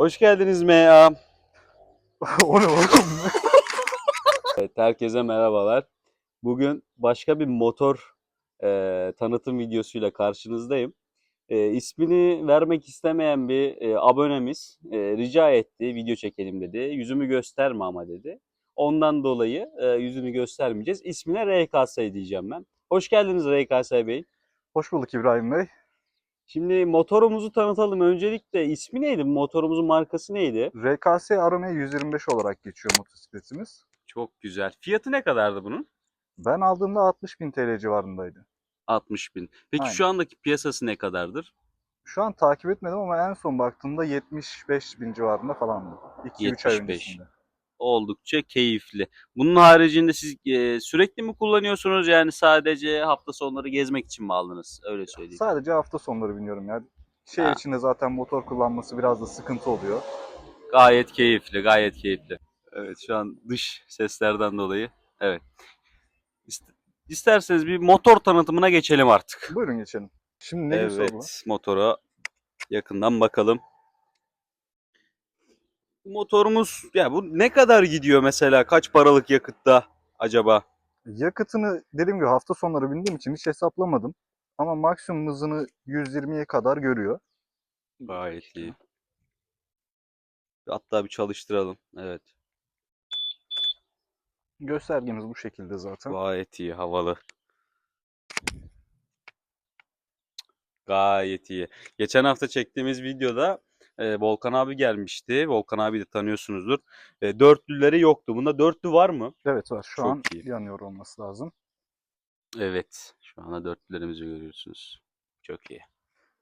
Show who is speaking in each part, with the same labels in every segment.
Speaker 1: Hoş geldiniz MA.
Speaker 2: o ne oğlum?
Speaker 1: Evet, herkese merhabalar. Bugün başka bir motor e, tanıtım videosuyla karşınızdayım. E, ismini vermek istemeyen bir e, abonemiz e, rica etti, video çekelim dedi. Yüzümü gösterme ama dedi. Ondan dolayı e, yüzünü göstermeyeceğiz. İsmine RKS diyeceğim ben. Hoş geldiniz RKS Bey.
Speaker 2: Hoş bulduk İbrahim Bey.
Speaker 1: Şimdi motorumuzu tanıtalım. Öncelikle ismi neydi? Motorumuzun markası neydi?
Speaker 2: RKS Arame 125 olarak geçiyor motosikletimiz.
Speaker 1: Çok güzel. Fiyatı ne kadardı bunun?
Speaker 2: Ben aldığımda 60.000 TL civarındaydı.
Speaker 1: 60 bin. Peki
Speaker 2: Aynen.
Speaker 1: şu andaki piyasası ne kadardır?
Speaker 2: Şu an takip etmedim ama en son baktığımda 75 bin civarında falandı. 2-3 ay
Speaker 1: 75.
Speaker 2: öncesinde.
Speaker 1: Oldukça keyifli. Bunun haricinde siz e, sürekli mi kullanıyorsunuz? Yani sadece hafta sonları gezmek için mi aldınız? Öyle söyleyeyim.
Speaker 2: Sadece hafta sonları biniyorum ya. Şey
Speaker 1: Ha.
Speaker 2: içinde zaten motor kullanması biraz da sıkıntı oluyor.
Speaker 1: Gayet keyifli, gayet keyifli. Evet şu an dış seslerden dolayı. Evet. İst- İsterseniz bir motor tanıtımına geçelim artık.
Speaker 2: Buyurun geçelim. Şimdi ne evet. bu?
Speaker 1: Evet, motora yakından bakalım. Motorumuz ya bu ne kadar gidiyor mesela? Kaç paralık yakıtta acaba?
Speaker 2: Yakıtını dediğim gibi hafta sonları bindiğim için hiç hesaplamadım. Ama maksimum hızını 120'ye kadar görüyor.
Speaker 1: Gayet iyi. Hatta bir çalıştıralım. Evet.
Speaker 2: Göstergemiz bu şekilde zaten.
Speaker 1: Gayet iyi, havalı. Gayet iyi. Geçen hafta çektiğimiz videoda e, Volkan abi gelmişti. Volkan abi de tanıyorsunuzdur. E, dörtlüleri yoktu. Bunda dörtlü var mı?
Speaker 2: Evet var. Şu
Speaker 1: Çok
Speaker 2: an
Speaker 1: iyi.
Speaker 2: yanıyor olması lazım.
Speaker 1: Evet. Şu anda dörtlülerimizi görüyorsunuz. Çok iyi.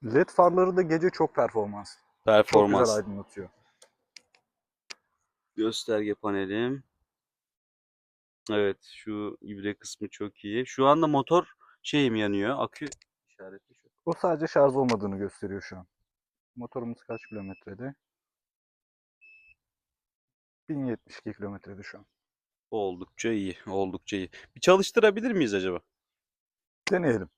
Speaker 2: LED farları da gece çok performans. Çok
Speaker 1: Performans.
Speaker 2: güzel aydınlatıyor.
Speaker 1: Gösterge panelim. Evet, şu ibre kısmı çok iyi. Şu anda motor şey mi yanıyor? Akü işareti şu.
Speaker 2: O sadece şarj olmadığını gösteriyor şu an. Motorumuz kaç kilometrede? 1072 kilometrede şu an.
Speaker 1: Oldukça iyi, oldukça iyi. Bir çalıştırabilir miyiz acaba?
Speaker 2: Deneyelim.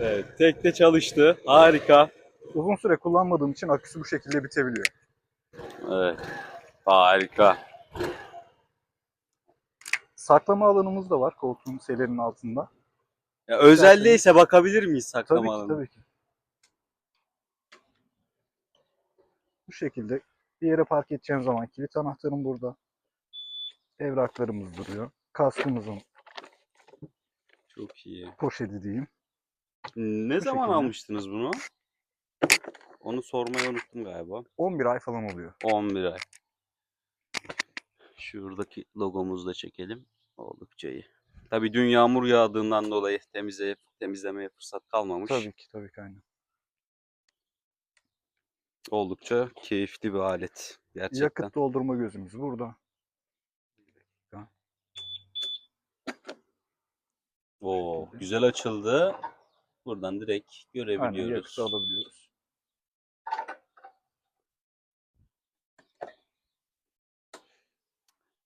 Speaker 1: Evet, tekte çalıştı. Harika.
Speaker 2: Uzun süre kullanmadığım için aküsü bu şekilde bitebiliyor.
Speaker 1: Evet. Harika.
Speaker 2: Saklama alanımız da var koltuğun selerinin altında.
Speaker 1: Ya özelliğiyse bakabilir miyiz
Speaker 2: Tabii
Speaker 1: saklama
Speaker 2: ki
Speaker 1: alanına?
Speaker 2: tabii ki. Bu şekilde bir yere park edeceğim zaman kilit anahtarım burada. Evraklarımız duruyor. Kaskımızın
Speaker 1: Çok iyi.
Speaker 2: poşeti diyeyim.
Speaker 1: Ne
Speaker 2: Bu
Speaker 1: zaman
Speaker 2: şekilde.
Speaker 1: almıştınız bunu? Onu sormayı unuttum galiba.
Speaker 2: 11 ay falan oluyor.
Speaker 1: 11 ay. Şuradaki logomuzu da çekelim. Oldukça iyi. Tabii dün yağmur yağdığından dolayı temizleye, temizlemeye fırsat kalmamış.
Speaker 2: Tabii ki tabii ki aynen.
Speaker 1: Oldukça keyifli bir alet. Gerçekten.
Speaker 2: Yakıt doldurma gözümüz burada.
Speaker 1: Oo, güzel açıldı. Buradan direkt
Speaker 2: Aynen
Speaker 1: görebiliyoruz.
Speaker 2: yakıtı alabiliyoruz.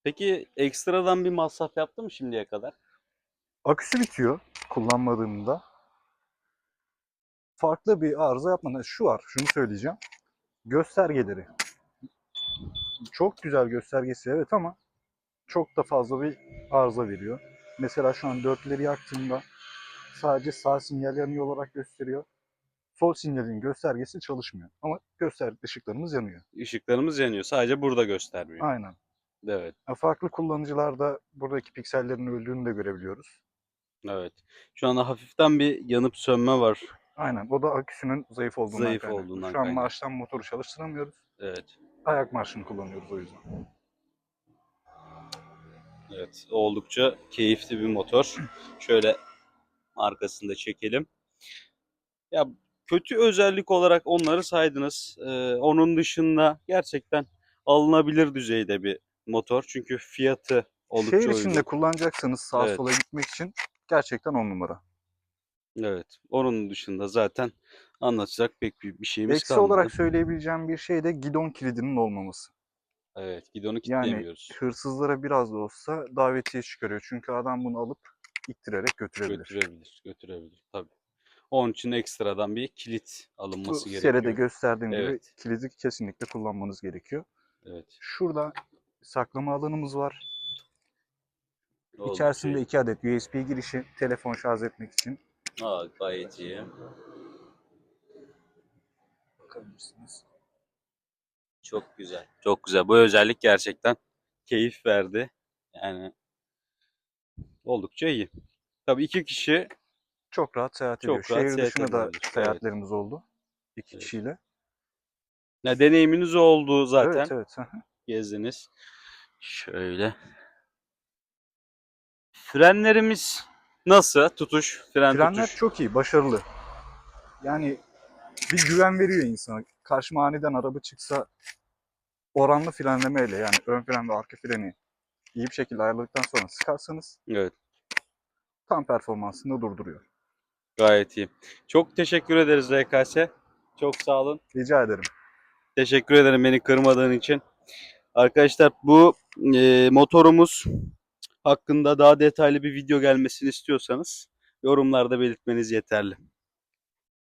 Speaker 1: Peki ekstradan bir masraf yaptı mı şimdiye kadar?
Speaker 2: Aküsü bitiyor kullanmadığımda. Farklı bir arıza yapmadan şu var, şunu söyleyeceğim. Göstergeleri. Çok güzel göstergesi evet ama çok da fazla bir arıza veriyor. Mesela şu an dörtleri yaktığımda sadece sağ sinyal yanıyor olarak gösteriyor. Sol sinyalin göstergesi çalışmıyor. Ama gösterge ışıklarımız yanıyor.
Speaker 1: Işıklarımız yanıyor. Sadece burada göstermiyor.
Speaker 2: Aynen.
Speaker 1: Evet.
Speaker 2: Ya Farklı kullanıcılarda buradaki piksellerin öldüğünü de görebiliyoruz.
Speaker 1: Evet. Şu anda hafiften bir yanıp sönme var.
Speaker 2: Aynen. O da aküsünün zayıf olduğundan
Speaker 1: Zayıf
Speaker 2: kaynaklı.
Speaker 1: olduğundan
Speaker 2: Şu an
Speaker 1: kaynaklı.
Speaker 2: marştan motoru çalıştıramıyoruz.
Speaker 1: Evet.
Speaker 2: Ayak marşını kullanıyoruz o yüzden.
Speaker 1: Evet. Oldukça keyifli bir motor. Şöyle arkasında çekelim. Ya kötü özellik olarak onları saydınız. Ee, onun dışında gerçekten alınabilir düzeyde bir motor. Çünkü fiyatı oldukça
Speaker 2: Şehir
Speaker 1: uygun.
Speaker 2: içinde kullanacaksanız sağa
Speaker 1: Evet.
Speaker 2: sola gitmek için gerçekten on numara.
Speaker 1: Evet. Onun dışında zaten anlatacak pek bir, bir şeyimiz
Speaker 2: Eksi
Speaker 1: kalmadı.
Speaker 2: olarak söyleyebileceğim bir şey de gidon kilidinin olmaması.
Speaker 1: Evet, gidonu
Speaker 2: Yani
Speaker 1: kilitleyemiyoruz.
Speaker 2: hırsızlara biraz da olsa davetiye çıkarıyor. Çünkü adam bunu alıp ittirerek götürebilir.
Speaker 1: Götürebilir, götürebilir tabii. Onun için ekstradan bir kilit
Speaker 2: Bu
Speaker 1: alınması gerekiyor.
Speaker 2: seride gösterdiğim gibi
Speaker 1: Evet.
Speaker 2: kilidi kesinlikle kullanmanız gerekiyor.
Speaker 1: Evet.
Speaker 2: Şurada saklama alanımız var.
Speaker 1: Oldukça
Speaker 2: İçerisinde
Speaker 1: iyi.
Speaker 2: iki adet USB girişi, telefon şarj etmek için.
Speaker 1: Aa, gayet iyi.
Speaker 2: Bakabilirsiniz.
Speaker 1: Çok güzel. Çok güzel. Bu özellik gerçekten keyif verdi. Yani oldukça iyi. Tabii iki kişi
Speaker 2: Çok rahat seyahat
Speaker 1: Çok
Speaker 2: ediyor.
Speaker 1: rahat
Speaker 2: Şehir
Speaker 1: seyahat
Speaker 2: dışına da
Speaker 1: edebilir. Evet.
Speaker 2: seyahatlerimiz oldu. iki
Speaker 1: Evet.
Speaker 2: kişiyle.
Speaker 1: ya deneyiminiz oldu zaten.
Speaker 2: Evet evet.
Speaker 1: Gezdiniz. Şöyle. Frenlerimiz nasıl? Tutuş, fren
Speaker 2: Frenler
Speaker 1: tutuş.
Speaker 2: çok iyi, başarılı. Yani bir güven veriyor insana. Karşıma aniden araba çıksa oranlı frenlemeyle yani ön fren ve arka freni iyi bir şekilde ayarladıktan sonra sıkarsanız
Speaker 1: Evet,
Speaker 2: tam performansında durduruyor.
Speaker 1: gayet iyi. Çok teşekkür ederiz RKS. Çok sağ olun.
Speaker 2: Rica ederim.
Speaker 1: Teşekkür ederim beni kırmadığın için. Arkadaşlar bu e, motorumuz hakkında daha detaylı bir video gelmesini istiyorsanız yorumlarda belirtmeniz yeterli.